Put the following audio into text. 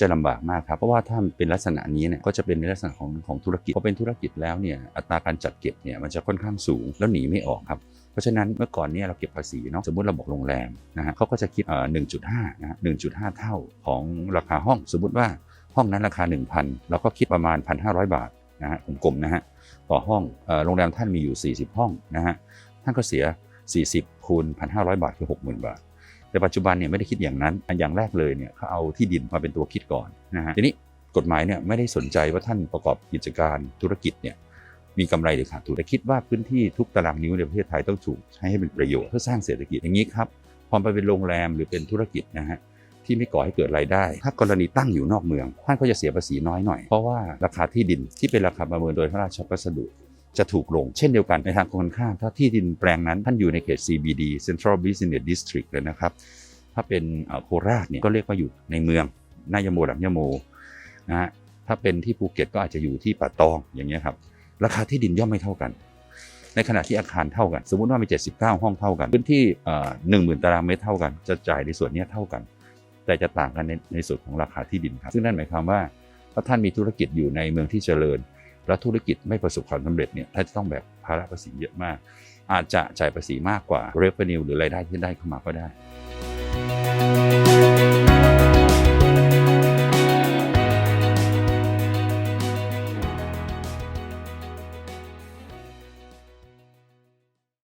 จะลำบากมากครับ เพราะว่าถ้าเป็นลักษณะนี้เนี่ยก็จะเป็นในลักษณะของของธุรกิจพอเป็นธุรกิจแล้วเนี่ยอัตราการจัดเก็บเนี่ยมันจะค่อนข้างสูงแล้วหนีไม่ออกครับเพราะฉะนั้นเมื่อก่อนเนี่ยเราเก็บภาษีเนาะสมมติเราบอกโรงแรมนะฮะเขาก็จะคิดเอ่อ1.5นะฮะ1.5เท่าของราคาห้องสมมติว่าห้องนั้นราคา 1,000เราก็คิดประมาณ 1,500 บาทนะฮะกลมๆนะฮะต่อห้องเอ่อโรงแรมท่านมีอยู่ 40 ห้องนะฮะท่านก็เสีย 40คูณ1,500 บาทคือ 60,000 บาท แต่ปัจจุบันเนี่ยไม่ได้คิดอย่างนั้นอันอย่างแรกเลยเนี่ยเขาเอาที่ดินมาเป็นตัวคิดก่อนนะฮะทีนี้กฎหมายเนี่ยไม่ได้สนใจว่าท่านประกอบกิจการธุรกิจเนี่ยมีกำไรหรือขาดทุนแต่คิดว่าพื้นที่ทุกตารางนิ้วในประเทศไทยต้องถูกใช้ให้เป็นประโยชน์เพื่อสร้างเศรษฐกิจอย่างนี้ครับพอไปเป็นโรงแรมหรือเป็นธุรกิจนะฮะที่ไม่ก่อให้เกิดรายได้ ถ้ากรณีตั้งอยู่นอกเมืองท่านก็จะเสียภาษีน้อยหน่อย เพราะว่าราคาที่ดินที่เป็นราคาประเมินโดยพระราชพัสดุ จะถูกลง เช่นเดียวกันในทางตรงกันข้ามถ้าที่ดินแปลงนั้นท่านอยู่ในเขต CBD Central Business District เลยนะครับ ถ้าเป็นโคราชเนี่ยก็เรียกว่าอยู่ในเมืองนายโมหลังยโมนะฮะถ้าเป็นที่ภูเก็ตก็อาจจะอยู่ที่ป่าตองอย่างเงี้ยครับราคาที่ดินย่อมไม่เท่ากัน ในขณะที่อาคารเท่ากัน สมมุติว่ามี 79 ห้องเท่ากัน พื้นที่หนึ่งหมื่นตารางเมตรเท่ากัน จะจ่ายในส่วนนี้เท่ากัน แต่จะต่างกันในในส่วนของราคาที่ดินครับ ซึ่งนั่นหมายความว่าถ้าท่านมีธุรกิจอยู่ในเมืองที่เจริญ และธุรกิจไม่ประสบความสำเร็จเนี่ยท่านจะต้องแบบภาระภาษีเยอะมาก อาจจะจ่ายภาษีมากกว่า revenue หรือรายได้ที่ได้เข้ามาก็ได้